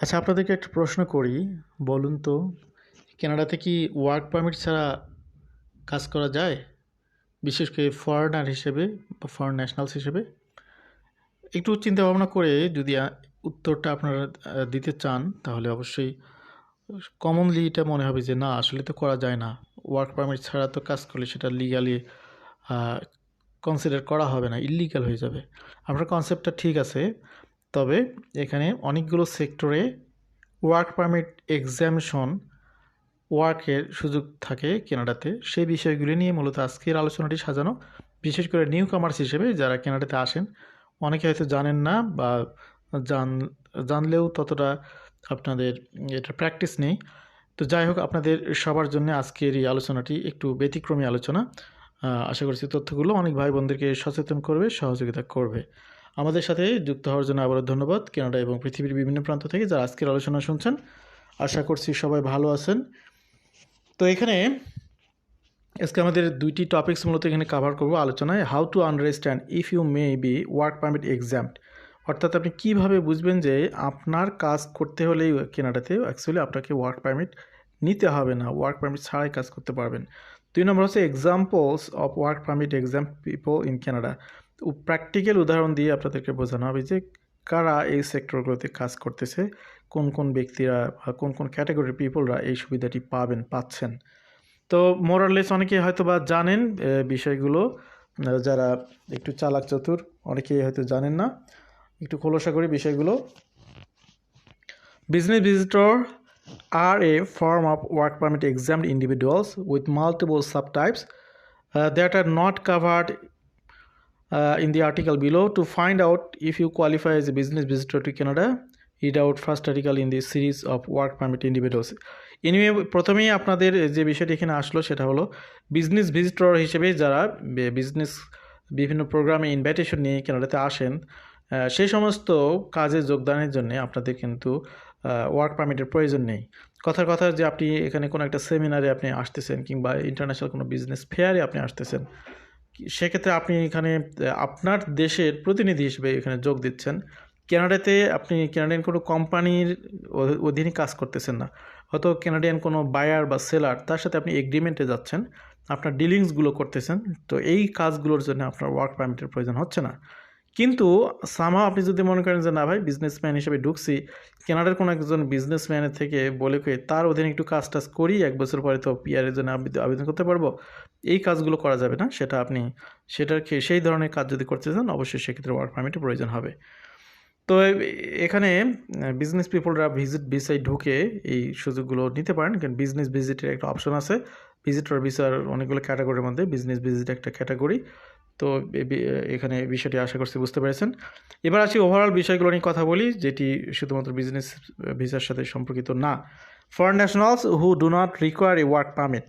আচ্ছা আপনাদেরকে একটা প্রশ্ন করি, বলুন তো, কানাডাতে কি ওয়ার্ক পারমিট ছাড়া কাজ করা যায়? বিশেষ করে ফরেনার হিসেবে বা ফরেন ন্যাশনালস হিসেবে? একটু চিন্তা ভাবনা করে যদি উত্তরটা আপনারা দিতে চান, তাহলে অবশ্যই কমনলি এটা মনে হবে যে, না, আসলে তো করা যায় না। ওয়ার্ক পারমিট ছাড়া তো কাজ করলে সেটা লিগালি কনসিডার করা হবে না ইলিগাল হয়ে যাবে। আপনার কনসেপ্টটা ঠিক আছে তবে এখানে অনেকগুলো সেক্টরে ওয়ার্ক পারমিট এক্সামশন ওয়ার্কের সুযোগ থাকে কেনাডাতে। সেই বিষয়গুলি নিয়ে মূলত আজকের আলোচনাটি সাজানো, বিশেষ করে নিউ কামার্স হিসেবে যারা কেনাডাতে আসেন, অনেকে হয়তো জানেন না বা জান, জানলেও ততটা আপনাদের এটা প্র্যাকটিস নেই। তো যাই হোক, আপনাদের সবার জন্য আজকের এই আলোচনাটি একটু ব্যতিক্রমী আলোচনা। আশা করছি তথ্যগুলো অনেক ভাই বোনদেরকে সচেতন করবে, সহযোগিতা করবে। আমাদের সাথে যুক্ত হওয়ার জন্য আবারও ধন্যবাদ। কানাডা এবং পৃথিবীর বিভিন্ন প্রান্ত থেকে যারা আজকের আলোচনা শুনছেন, আশা করছি সবাই ভালো আছেন। তো এখানে আজকে আমাদের দুইটি টপিকস মূলত এখানে কভার করব আলোচনায়। How to understand if you may be work permit exam অর্থাৎ আপনি কীভাবে বুঝবেন যে আপনার কাজ করতে হলেই কেনাডাতে অ্যাকচুয়ালি আপনাকে ওয়ার্ক পারমিট নিতে হবে না ওয়ার্ক পারমিট ছাড়াই কাজ করতে পারবেন। দুই নম্বর হচ্ছে examples of work permit exempt people in Canada practical উদাহরণ দিয়ে আপনাদেরকে বোঝানো হবে যে কারা এই সেক্টরগুলোতে কাজ করতেছে কোন কোন ব্যক্তিরা বা কোন কোন ক্যাটাগরির পিপলরা এই সুবিধাটি পাবেন পাচ্ছেন। তো মোরালেস অনেকে হয়তো বা জানেন বিষয়গুলো। যারা একটু চালাক চতুর অনেকেই হয়তো জানেন না। একটু খোলসা করি বিষয়গুলো। Business visitor are a form of work permit exempt individuals with multiple subtypes uh, that are not covered uh, in the article below. To find out if you qualify as a business visitor to Canada, read out first article in this series of work permit individuals. Anyway প্রথমেই আপনাদের যে বিষয়টি এখানে আসলো সেটা হলো business visitor হিসেবে যারা বিজনেস বিভিন্ন প্রোগ্রামে ইনভাইটেশন নিয়ে কেনাডাতে আসেন সেই সমস্ত কাজে যোগদানের জন্য আপনাদের কিন্তু ওয়ার্ক পারমিটের প্রয়োজন নেই কথার কথা যে আপনি এখানে কোনো একটা সেমিনারে আপনি আসতেছেন কিংবা ইন্টারন্যাশনাল কোনো বিজনেস ফেয়ারে আপনি আসতেছেন সেক্ষেত্রে আপনি এখানে আপনার দেশের প্রতিনিধি হিসেবে এখানে যোগ দিচ্ছেন। ক্যানাডাতে আপনি ক্যানাডিয়ান কোনো কোম্পানির অধীনে কাজ করতেছেন না। হয়তো ক্যানাডিয়ান কোনো বায়ার বা সেলার, তার সাথে আপনি এগ্রিমেন্টে যাচ্ছেন। আপনার ডিলিংসগুলো করতেছেন। তো এই কাজগুলোর জন্য আপনার ওয়ার্ক পারমিটের প্রয়োজন হচ্ছে না। কিন্তু সামা আপনি যদি মনে করেন যে, না ভাই বিজনেসম্যান হিসেবে ঢুকছি, কানাডার কোনো একজন বিজনেসম্যানের থেকে বলে কয়ে তার অধীনে একটু কাজ টাজ করি, এক বছর পরে তো পিআরের জন্য আবেদ- আবেদন করতে পারব। এই কাজগুলো করা যাবে না, সেটা আপনি, সেটার সেই ধরনের কাজ যদি করতে চান, অবশ্যই সেক্ষেত্রে ওয়ার্ক পারমিটের প্রয়োজন হবে। তো এখানে বিজনেস পিপলরা ভিজিট ভিসায় ঢুকে এই সুযোগগুলো নিতে পারেন, কারণ বিজনেস ভিজিটের একটা অপশন আছে। ভিজিটর ভিসার অনেকগুলো ক্যাটাগরির মধ্যে বিজনেস ভিজিট একটা ক্যাটাগরি তো এখানে বিষয়টি আশা করছি বুঝতে পেরেছেন। এবার আসি ওভারঅল বিষয়গুলো নিয়ে কথা বলি, যেটি শুধুমাত্র বিজনেস ভিসার সাথে সম্পর্কিত না। Foreign nationals who do not require a work permit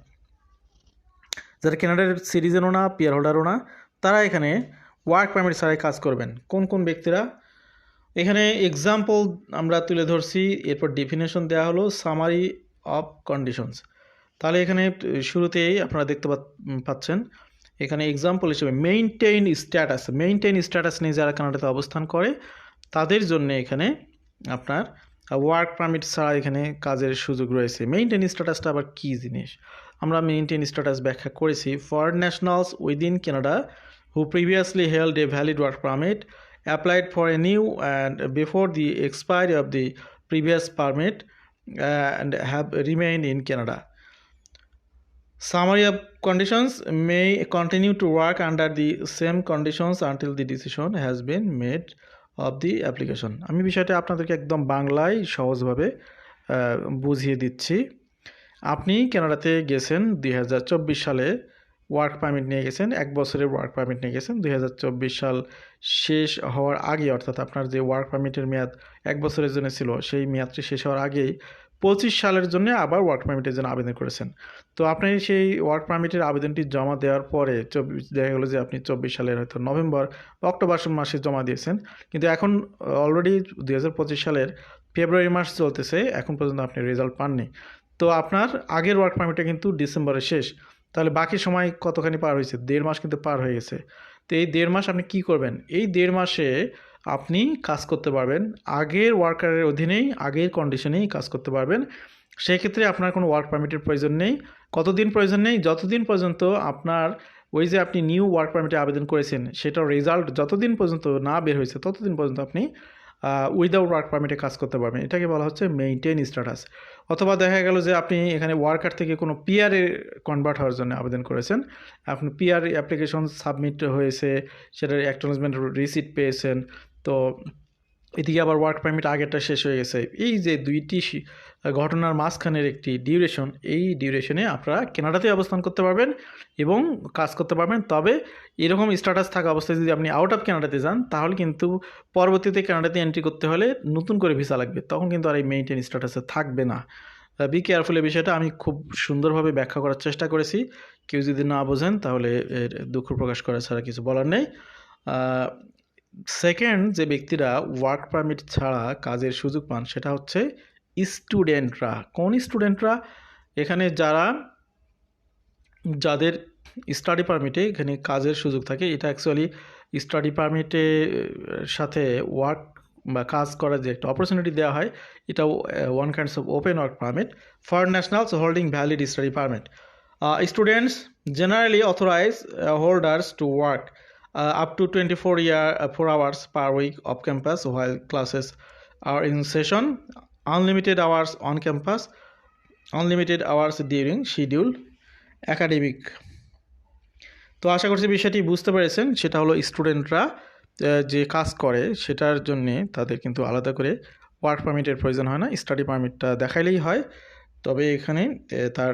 যারা কেনাডার সিটিজেনও না পিয়ার হোল্ডারও না, তারা এখানে ওয়ার্ক পারমিট ছাড়াই কাজ করবেন। কোন কোন ব্যক্তিরা? এখানে এক্সাম্পল আমরা তুলে ধরছি, এরপর ডেফিনেশন দেওয়া হলো সামারি অফ কন্ডিশনস তাহলে এখানে শুরুতেই আপনারা দেখতে পাচ্ছেন এখানে এক্সাম্পল হিসেবে মেইনটেইন স্ট্যাটাস মেইনটেইন স্ট্যাটাস নিয়ে যারা কানাডাতে অবস্থান করে, তাদের জন্য এখানে আপনার ওয়ার্ক পারমিট ছাড়া এখানে কাজের সুযোগ রয়েছে। মেইনটেইন স্ট্যাটাসটা আবার কী জিনিস? আমরা মেইনটেইন স্ট্যাটাস ব্যাখ্যা করেছি। Foreign nationals within Canada who previously held a valid work permit applied for a new and before the expiry of the previous permit and have have in Canada. Summary of conditions may continue to work under the same conditions until the decision has been made of the application. আমি বিষয়টা আপনাদেরকে একদম বাংলায় সহজভাবে বুঝিয়ে দিচ্ছি আপনি কানাডাতে গেছেন দুই হাজার চব্বিশ সালে ওয়ার্ক পারমিট নিয়ে গেছেন, এক বছরের ওয়ার্ক পারমিট নিয়ে গেছেন দুই হাজার চব্বিশ সাল শেষ হওয়ার আগে অর্থাৎ আপনার যে ওয়ার্ক পারমিটের মেয়াদ এক বছরের জন্য ছিল, সেই মেয়াদটি শেষ হওয়ার আগেই পঁচিশ সালের জন্য আবার ওয়ার্ক পারমিটের জন্য আবেদন করেছেন। তো আপনি সেই ওয়ার্ক পারমিটের আবেদনটি জমা দেওয়ার পরে চব্বিশ দেখা গেলো যে আপনি চব্বিশ সালের হয়তো নভেম্বর, অক্টোবর মাসে জমা দিয়েছেন। কিন্তু এখন অলরেডি দু হাজার পঁচিশ সালের ফেব্রুয়ারি মাস চলতেছে, এখন পর্যন্ত আপনি রেজাল্ট পাননি। তো আপনার আগের ওয়ার্ক পারমিটটা কিন্তু ডিসেম্বরে শেষ। তাহলে বাকি সময় কতখানি পার হয়েছে? দেড় মাস কিন্তু পার হয়ে গেছে। তো এই দেড় মাস আপনি কি করবেন? এই দেড় মাসে আপনি কাজ করতে পারবেন। আগের ওয়ার্কারের অধীনেই, আগের কন্ডিশনেই কাজ করতে পারবেন। সেক্ষেত্রে আপনার কোনো ওয়ার্ক পারমিটের প্রয়োজন নেই। কতদিন প্রয়োজন নেই? যতদিন পর্যন্ত আপনার ওই যে আপনি নিউ ওয়ার্ক পারমিটে আবেদন করেছেন, সেটার রেজাল্ট যতদিন পর্যন্ত না বের হয়েছে, ততদিন পর্যন্ত আপনি উইদাউট ওয়ার্ক পারমিটে কাজ করতে পারবেন। এটাকে বলা হচ্ছে মেইনটেন স্ট্যাটাস অথবা দেখা গেল যে আপনি এখানে ওয়ার্কার থেকে কোনো পিআরে কনভার্ট হওয়ার জন্য আবেদন করেছেন। আপনি পিআর অ্যাপ্লিকেশন সাবমিট হয়েছে, সেটার অ্যাকনোলেজমেন্ট রিসিট পেয়েছেন। তো এদিকে আবার ওয়ার্ক পারমিট আগেরটা শেষ হয়ে গেছে। এই যে দুইটি ঘটনার মাঝখানের একটি ডিউরেশন এই ডিউরেশনে আপনারা কেনাডাতে অবস্থান করতে পারবেন এবং কাজ করতে পারবেন। তবে এরকম স্ট্যাটাস থাকা অবস্থায় যদি আপনি আউট অফ কানাডাতে যান, তাহলে কিন্তু পরবর্তীতে কানাডাতে এন্ট্রি করতে হলে নতুন করে ভিসা লাগবে। তখন কিন্তু আর এই মেইনটেন স্ট্যাটাসে থাকবে না। বি কেয়ারফুল এই বিষয়টা আমি খুব সুন্দরভাবে ব্যাখ্যা করার চেষ্টা করেছি। কেউ যদি না বোঝেন, তাহলে দুঃখ প্রকাশ করা ছাড়া কিছু বলার নেই। সেকেন্ড যে ব্যক্তিরা ওয়ার্ক পারমিট ছাড়া কাজের সুযোগ পান, সেটা হচ্ছে স্টুডেন্টরা কোন স্টুডেন্টরা এখানে যারা, যাদের স্টাডি পারমিটে এখানে কাজের সুযোগ থাকে, এটা অ্যাকচুয়ালি স্টাডি পারমিটে সাথে ওয়ার্ক বা কাজ করার যে একটা অপরচুনিটি দেওয়া হয় এটা one kinds of open work permit for nationals holding valid study permit students generally authorise holders to work up to twenty four year four hours per week off campus while classes are in session. Unlimited hours on campus, unlimited hours during schedule academic. তো আশা করছি বিষয়টি বুঝতে পেরেছেন। সেটা হলো স্টুডেন্টরা যে কাজ করে, সেটার জন্যে তাদের কিন্তু আলাদা করে ওয়ার্ক পারমিটের প্রয়োজন হয় না। স্টাডি পারমিটটা দেখাইলেই হয়। তবে এখানে তার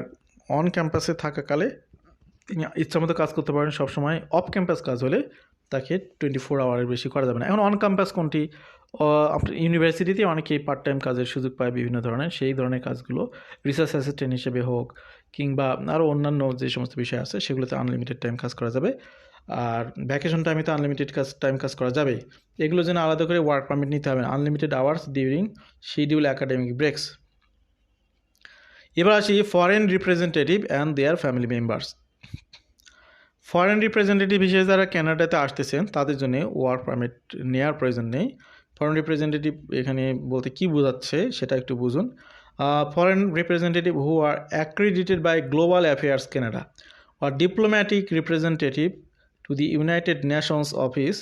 অন ক্যাম্পাসে থাকাকালে তিনি ইচ্ছামতো কাজ করতে পারেন সবসময়। অফ ক্যাম্পাস কাজ হলে তাকে টোয়েন্টি ফোর আওয়ারের বেশি করা যাবে না। এখন অন ক্যাম্পাস কোনটি? ইউনিভার্সিটিতে অনেকেই পার্ট টাইম কাজের সুযোগ পায় বিভিন্ন ধরনের। সেই ধরনের কাজগুলো রিসার্চ অ্যাসিস্ট্যান্ট হিসেবে হোক কিংবা আরও অন্যান্য যে সমস্ত বিষয় আছে, সেগুলোতে আনলিমিটেড টাইম কাজ করা যাবে। আর ভ্যাকেশন টাইমে তো আনলিমিটেড কাজ টাইম কাজ করা যাবে এগুলো যেন আলাদা করে ওয়ার্ক পারমিট নিতে হবে unlimited hours during schedule academic breaks এবার আসি foreign representative and their family members foreign representative হিসেবে যারা কানাডাতে আসতেছেন তাদের জন্য ওয়ার্ক পারমিট নেওয়ার প্রয়োজন নেই। ফরেন রিপ্রেজেন্টেটিভ এখানে বলতে কি বোঝাচ্ছে সেটা একটু বুঝুন। Foreign representative who are accredited by Global Affairs or diplomatic representative to the United Nations office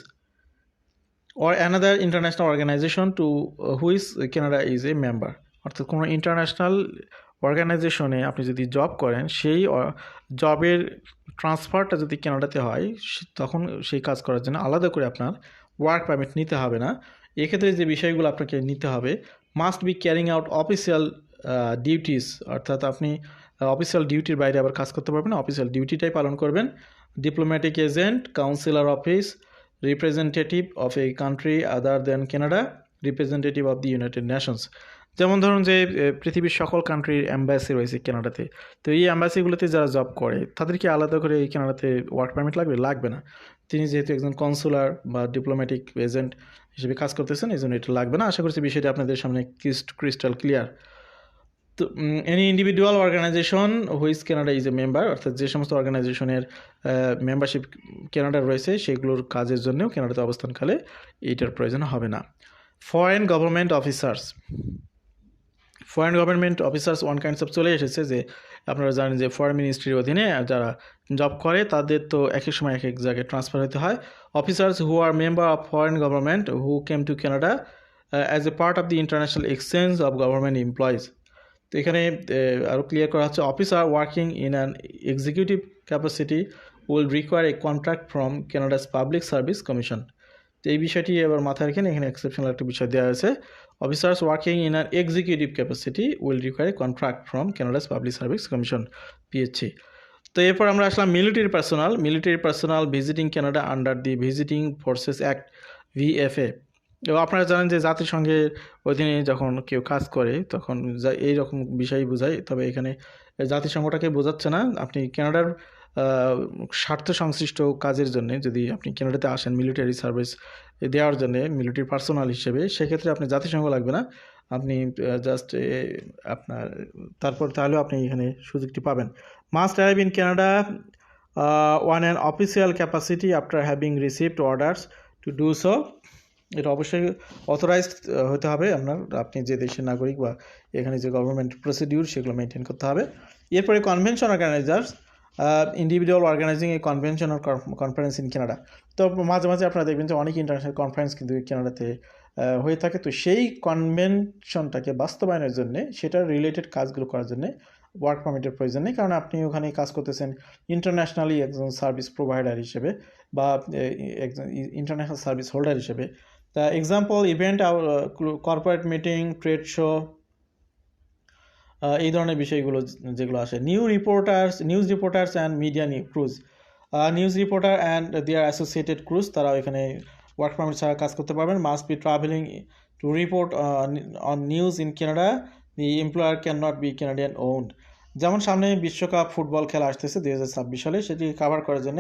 or another international organization to uh, which Canada is a member. অর্থাৎ কোনো ইন্টারন্যাশনাল অর্গানাইজেশনে আপনি যদি জব করেন, সেই জবের ট্রান্সফারটা যদি কানাডাতে হয় তখন সেই কাজ করার জন্য আলাদা করে আপনার ওয়ার্ক পারমিট নিতে হবে না। এক্ষেত্রে যে বিষয়গুলো আপনাকে নিতে হবে, must be carrying out official duties. অর্থাৎ আপনি অফিসিয়াল ডিউটির বাইরে আবার কাজ করতে পারবেন অফিসিয়াল ডিউটিটাই পালন করবেন। Diplomatic agent, consular officer, representative of a country other than Canada, representative of the United Nations. যেমন ধরুন যে পৃথিবীর সকল কান্ট্রির অ্যাম্বাসি রয়েছে কানাডাতে, তো এই অ্যাম্বাসিগুলোতে যারা জব করে, তাদেরকে আলাদা করে এই কানাডাতে ওয়ার্ক পারমিট লাগবে? লাগবে না। তিনি যেহেতু একজন কনসুলার বা ডিপ্লোম্যাটিক এজেন্ট হিসেবে কাজ করতেছেন, এই জন্য এটা লাগবে না। আশা করছি বিষয়টা আপনাদের সামনে ক্রিস্টাল ক্লিয়ার তো any individual organization whose Canada is a member অর্থাৎ যে সমস্ত অর্গানাইজেশনের মেম্বারশিপ কানাডার রয়েছে, সেগুলোর কাজের জন্যও কানাডাতে অবস্থানকালে এইটার প্রয়োজন হবে না। Foreign government officers foreign government officers one kinds of চলে এসেছে যে, আপনারা জানেন যে ফরেন মিনিস্ট্রির অধীনে যারা জব করে, তাদের তো এক এক সময় এক এক জায়গায় ট্রান্সফার হতে হয়। Officers who are member of foreign government who came to Canada as a part of the international exchange of government employees তো এখানে আরও ক্লিয়ার করা হচ্ছে officer working in an executive capacity will require a contract from Canada's Public Service Commission তো এই বিষয়টি এবার মাথায় রেখে এখানে এক্সেপশনাল একটা বিষয় দেওয়া হয়েছে। Officers working in an executive capacity will require contract from Canada's Public Service Commission PSC তো এরপর আমরা আসলাম military personnel military personnel visiting Canada under the Visiting Forces Act VFA এবং আপনারা জানেন যে জাতিসংঘের অধীনে যখন কেউ কাজ করে তখন এই রকম বিষয় বোঝায়। তবে এখানে জাতিসংঘটাকে বোঝাচ্ছে না। আপনি কানাডার আহ, স্বার্থ সংশ্লিষ্ট কাজের জন্য যদি আপনি কানাডাতে আসেন মিলিটারি সার্ভিস দেওয়ার জন্য মিলিটারি পার্সোনাল হিসেবে সেক্ষেত্রে আপনি জাতিসংঘ লাগবে না। আপনি জাস্ট আপনার, তারপর তাহলেও আপনি এখানে সুযোগটি পাবেন। Must have in Canada one an official capacity after having received orders to do so এটা অবশ্যই অথরাইজড হতে হবে। আপনার, আপনি যে দেশের নাগরিক বা এখানে যে গভর্নমেন্ট প্রসিডিউর সেগুলো মেনটেন করতে হবে। এরপরে convention organisers individual organising a convention or conference in Canada তো মাঝে মাঝে আপনারা দেখবেন যে অনেক ইন্টারন্যাশনাল কনফারেন্স কিন্তু কানাডাতে হয়ে থাকে। তো সেই কনভেনশনটাকে বাস্তবায়নের জন্য, সেটার রিলেটেড কাজগুলো করার জন্য ওয়ার্ক পারমিটের প্রয়োজন নেই। কারণ আপনি ওখানে কাজ করতেছেন ইন্টারন্যাশনালি একজন সার্ভিস প্রোভাইডার হিসেবে বা একজন ইন্টারন্যাশনাল সার্ভিস হোল্ডার হিসেবে। তা example event corporate meeting trade show এই ধরনের বিষয়গুলো যেগুলো আসে। New reporters news reporters and media new crews news reporter and their associated crews তারাও এখানে ওয়ার্ক পারমিট ছাড়া কাজ করতে পারবেন। Must be travelling to report on news in Canada the employer can not be Canadian owned যেমন সামনে বিশ্বকাপ football খেলা আসতেছে দুই হাজার ছাব্বিশ সালে, সেটি কাভার করার জন্য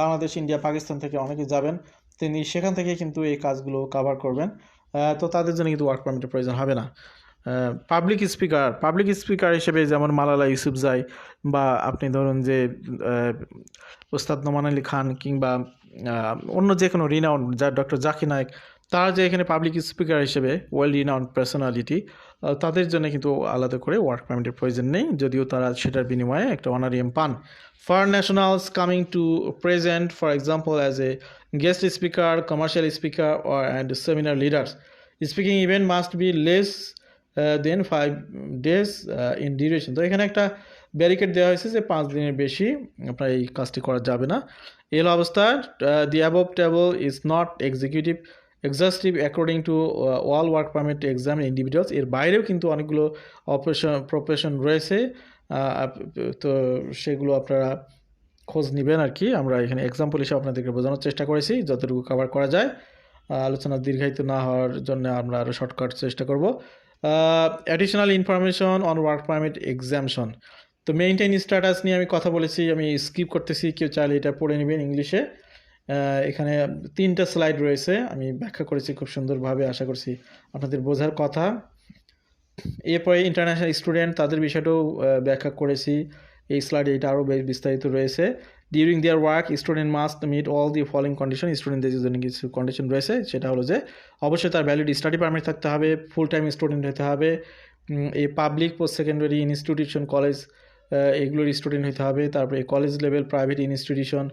বাংলাদেশ, ইন্ডিয়া, পাকিস্তান থেকে অনেকে যাবেন। তিনি সেখান থেকে কিন্তু এই কাজগুলো কাভার করবেন। তো তাদের জন্য কিন্তু ওয়ার্ক পারমিটের প্রয়োজন হবে না। পাবলিক স্পিকার পাবলিক স্পিকার হিসেবে যেমন মালালা ইউসুফজাই বা আপনি ধরুন যে ওস্তাদ নোমান আলী খান কিংবা অন্য যে কোনো রিনাউন্ড যা ডক্টর জাকি নায়ক, তারা যে এখানে পাবলিক স্পিকার হিসেবে ওয়েল রিনাউন্ড পার্সোনালিটি তাদের জন্য কিন্তু আলাদা করে ওয়ার্ক পারমিটের প্রয়োজন নেই, যদিও তারা সেটার বিনিময়ে একটা অনারিয়াম পান। For nationals coming to present for example as a guest speaker commercial speaker and seminar leaders speaking event must be less than five days in duration তো এখানে একটা ব্যারিকেড দেওয়া হয়েছে যে পাঁচ দিনের বেশি আপনার এই কাজটি করা যাবে না। এল অবস্থা। The above table is not executive exhaustive according to all work permit exempt individuals এর বাইরেও কিন্তু অনেকগুলো অপারেশন প্রফেশন রয়েছে। তো সেগুলো আপনারা খোঁজ নেবেন আর কি। আমরা এখানে এক্সাম্পল হিসেবে আপনাদেরকে বোঝানোর চেষ্টা করেছি, যতটুকু কভার করা যায়। আলোচনা দীর্ঘায়িত না হওয়ার জন্য আমরা আরও শর্টকাট চেষ্টা করব। Additional information on work permit exemption to maintain status নিয়ে আমি কথা বলেছি, আমি স্কিপ করতেছি, কেউ চাইলে এটা পড়ে নেবেন ইংলিশে। এখানে তিনটা স্লাইড রয়েছে, আমি ব্যাখ্যা করেছি খুব সুন্দরভাবে, আশা করছি আপনাদের বোঝার কথা। এরপরে ইন্টারন্যাশনাল স্টুডেন্ট তাদের বিষয়টাও ব্যাখ্যা করেছি। এই স্লাইডে এটা আরও বেশ বিস্তারিত রয়েছে। During their work student must meet all the following condition স্টুডেন্টদের জন্য কিছু কন্ডিশন রয়েছে, সেটা হলো যে, অবশ্যই তার ভ্যালিড স্টাডি পারমিট থাকতে হবে ফুল টাইম স্টুডেন্ট হতে হবে এই public post secondary institution college এগুলোর স্টুডেন্ট হতে হবে, তারপরে college level private institution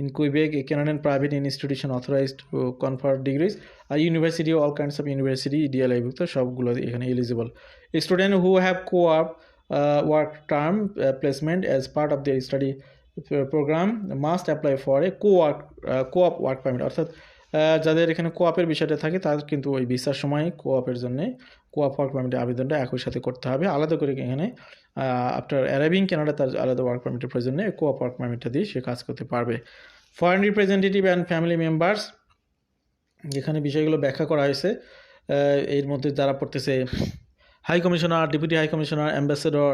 in Quebec a private institution authorised confer degrees R university all kinds of university DLI ভুক্ত, সবগুলো এখানে eligible student who have co op work term placement as part of their study programme must apply for a co work co work permit অর্থাৎ যাদের এখানে কোয়াপের বিষয়টা থাকে তাদের কিন্তু ওই ভিসার সময় কোয়াপের জন্য কোয়াপ ওয়ার্ক পারমিটের আবেদনটা একই সাথে করতে হবে। আলাদা করে এখানে আফটার অ্যারাইভিং কেনাডা তার আলাদা ওয়ার্ক পারমিটের প্রয়োজন নেই কোয়াপ ওয়ার্ক পারমিটটা দিয়ে সে কাজ করতে পারবে। Foreign representative and family members যেখানে বিষয়গুলো ব্যাখ্যা করা হয়েছে এর মধ্যে যারা পড়তেছে high commissioner deputy high commissioner ambassador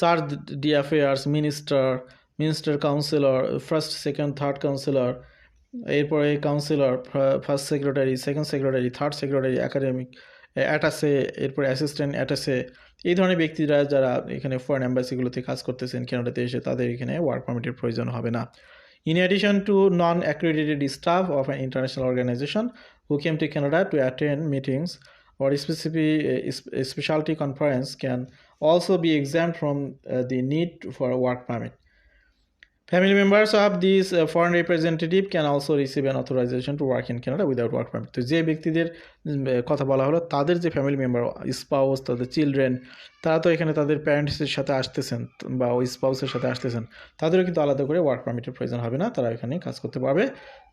charge d affaires minister minister counsellor, first, second, third counsellor, এরপরে counsellor first secretary, second secretary, third secretary, academic attaché এরপরে অ্যাসিস্ট্যান্ট অ্যাটাসে এই ধরনের ব্যক্তিরা যারা এখানে ফরেন অ্যাম্বাসিগুলোতে কাজ করতেছেন ক্যানাডাতে এসে তাদের এখানে ওয়ার্ক পারমিটের প্রয়োজন হবে না। In addition to non accredited staff of an international organisation who came to Canada to attend meetings or specific speciality conference can also be exempt from the need for work permit Family members of these uh, foreign representative can also receive an authorization to work in Canada without work permit. তো যে ব্যক্তিদের কথা বলা হলো তাদের যে family member spouse তাদের children তারা তো এখানে তাদের প্যারেন্টসের সাথে আসতেছেন বা ওই স্পাউসের সাথে আসতেছেন তাদেরও কিন্তু আলাদা করে ওয়ার্ক পারমিটের প্রয়োজন হবে না তারা এখানে কাজ করতে পারবে।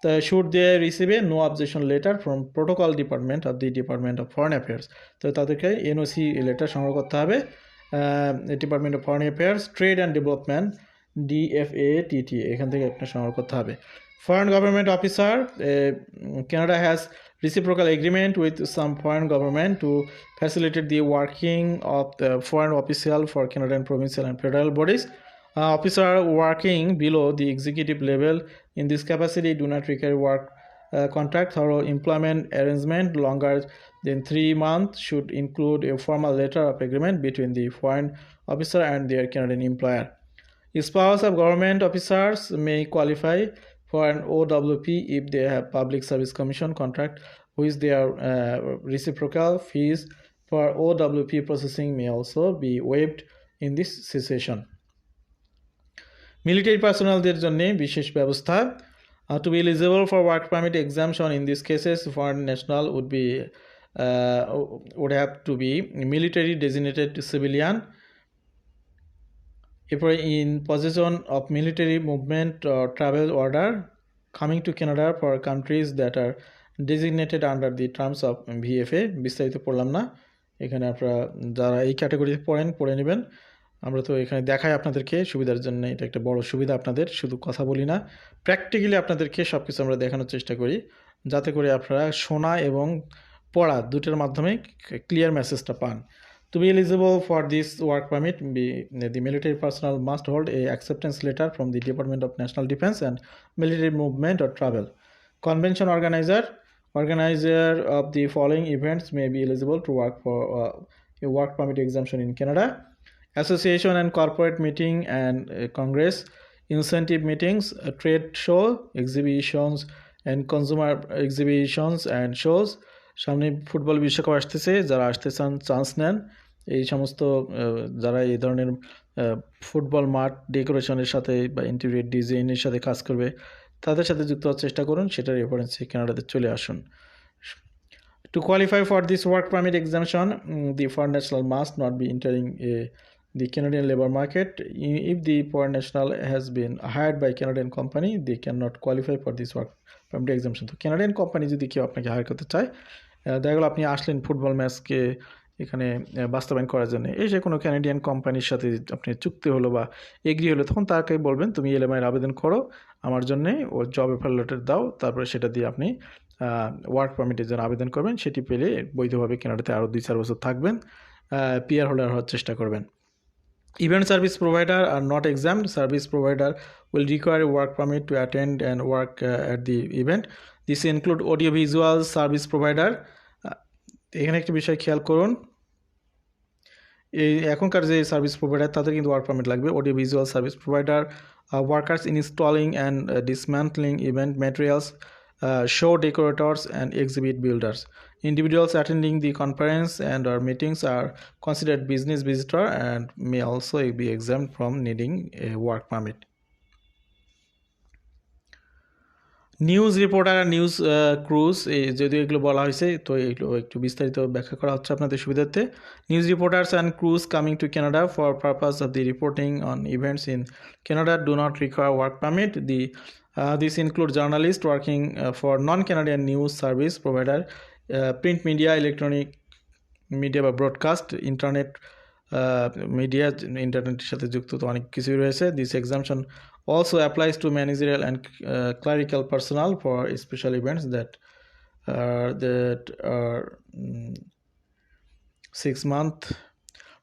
তো should they receive no objection letter from protocol department of the department of foreign affairs তো তাদেরকে এনওসি লেটার সংগ্রহ করতে হবে। Department of foreign affairs trade and development DFA TT এখান থেকে আপনার সংগ্রহ করতে হবে। Foreign government officer Canada has reciprocal agreement with some foreign government to facilitated the working of foreign official for Canadian provincial and federal bodies officer working below the executive level in this capacity do not require work contract ধরো employment arrangement longer than three month should include a formal letter of agreement between the foreign officer and their Canadian employer Spouse of government officers may qualify for an OWP if they have Public Service Commission contract which their uh, reciprocal fees for OWP processing may also be waived in this situation. Military পার্সোনালদের জন্য বিশেষ ব্যবস্থা to be eligible for work permit exemption in this cases foreign national would be would have to be military designated civilian এরপরে in position of military movement travel order coming to Canada for countries that are designated under the terms of VFA বিস্তারিত পড়লাম না। এখানে আপনারা যারা এই ক্যাটাগরিতে পড়েন, পড়ে নেবেন। আমরা তো এখানে দেখাই আপনাদেরকে, সুবিধার জন্য এটা একটা বড় সুবিধা আপনাদের, শুধু কথা বলি না। প্র্যাকটিক্যালি আপনাদেরকে সব কিছু আমরা দেখানোর চেষ্টা করি। যাতে করে আপনারা শোনা এবং পড়া দুটোর মাধ্যমে ক্লিয়ার মেসেজটা পান। To be eligible for this work permit, be, the military personnel must hold a acceptance letter from the Department of National Defense and military movement or travel. Convention organizer, organizer of the following events may be eligible to work for uh, a work permit exemption in Canada. Association and corporate meeting and uh, congress, incentive meetings, trade show, exhibitions and consumer exhibitions and shows. সামনে football বিশ্বকাপ আসতেছে, যারা আসতে চান chance নেন। এই সমস্ত যারা এই ধরনের ফুটবল মাঠ ডেকোরেশনের সাথে বা ইন্টিরিয়ার ডিজাইনের সাথে কাজ করবে, তাদের সাথে যুক্ত হওয়ার চেষ্টা করুন, সেটার রেফারেন্সে ক্যানাডাতে চলে আসুন। To qualify for this work permit exemption the foreign national must not be entering a the Canadian labour market if the foreign national has been hired by Canadian company they can not qualify for this work permit exemption তো Canadian company যদি কেউ আপনাকে higher করতে চায় দেখা গেল আপনি আসলেন ফুটবল ম্যাচকে এখানে বাস্তবায়ন করার জন্য এই যে কোনো ক্যানাডিয়ান কোম্পানির সাথে আপনি চুক্তি হলো বা এগ্রি হলো তখন তাকে বলবেন তুমি এলএমআইয়ের আবেদন করো আমার জন্যে ও জব এফার লেটার দাও তারপরে সেটা দিয়ে আপনি ওয়ার্ক পারমিটের জন্য আবেদন করবেন সেটি পেলে বৈধভাবে কেনাডাতে আরও দুই চার বছর থাকবেন পিআর হোল্ডার হওয়ার চেষ্টা করবেন event service provider are not exempt service provider will require a work to attend and work uh, at the event. This include audiovisual service provider. এখানে একটা বিষয় খেয়াল করুন। এই এখনকার যে সার্ভিস প্রোভাইডার তাদের কিন্তু ওয়ার্ক পারমিট লাগবে। Audio visual service provider workers installing and dismantling event materials show decorators and exhibit builders individuals attending the conference and or meetings are considered business visitor and may also be exempt from needing a work permit. News reporter R news crews যদিও এগুলো বলা হয়েছে, তো এগুলো একটু বিস্তারিত ব্যাখ্যা করা হচ্ছে আপনাদের সুবিধার্থে। News reporters and crews coming to Canada for purpose of the reporting on events in Canada do not require work permit the this include journalist working for non Canadian news service provider print media electronic media বা broadcast internet media ইন্টারনেটের সাথে যুক্ত তো অনেক কিছুই রয়েছে। This exemption also applies to managerial and uh, clerical personnel for special events that uh, that are um, six month.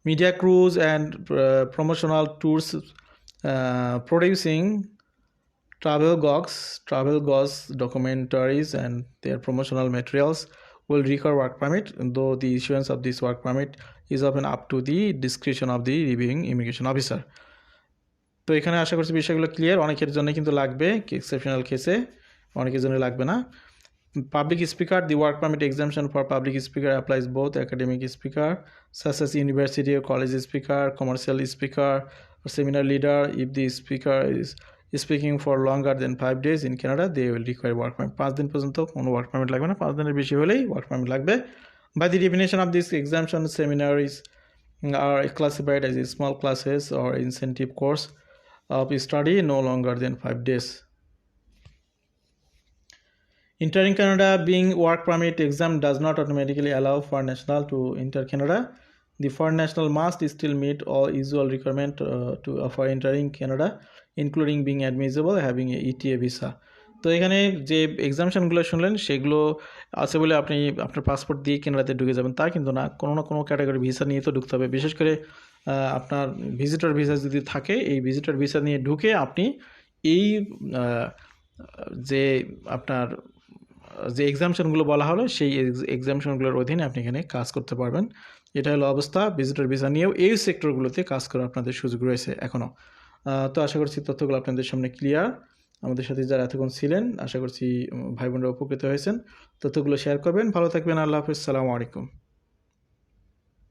Media crews and uh, promotional tours uh, producing travel gogs travel gogs documentaries and their promotional materials will require work permit though the issuance of this work permit is often up to the discretion of the reviewing immigration officer. তো এখানে আশা করছি বিষয়গুলো clear অনেকের জন্য কিন্তু লাগবে exceptional কেসে অনেকের জন্য লাগবে না। Public speaker the work permit exemption for public speaker applies both academic speaker such as university college speaker commercial speaker seminar leader if the speaker is speaking for longer than five days in Canada they will require work permit পাঁচ দিন পর্যন্ত কোনো work permit লাগবে না। পাঁচ দিনের বেশি হলেই ওয়ার্ক পারমিট লাগবে। By the definition of this exemption seminar is are classified as small classes or intensive course of study no longer than five days Entering Canada being work permit exempt does not automatically allow foreign national to enter Canada. The foreign national must still meet all usual requirement uh, to uh, for entering Canada, including being admissible, having a ETA visa. তো এখানে যে এক্সামশনগুলো শুনলেন সেগুলো আছে বলে আপনি আপনার passport দিয়ে কেনাডাতে ঢুকে যাবেন তা কিন্তু না কোনো না কোনো ক্যাটাগরি ভিসা নিয়ে তো ঢুকতে হবে বিশেষ করে আপনার ভিজিটর ভিসা যদি থাকে, এই ভিজিটর ভিসা নিয়ে ঢুকে আপনি এই যে আপনার, যে এক্সামশনগুলো বলা হলো, সেই এক্সামশনগুলোর অধীনে আপনি এখানে কাজ করতে পারবেন। এটা হলো অবস্থা ভিজিটর ভিসা নিয়েও এই সেক্টরগুলোতে কাজ করার আপনাদের সুযোগ রয়েছে এখনও তো আশা করছি তথ্যগুলো আপনাদের সামনে ক্লিয়ার আমাদের সাথে যারা এতক্ষণ ছিলেন, আশা করছি ভাই বোনরা উপকৃত হয়েছেন। তথ্যগুলো শেয়ার করবেন। ভালো থাকবেন। আল্লাহ হাফিজ। সালামু আলাইকুম।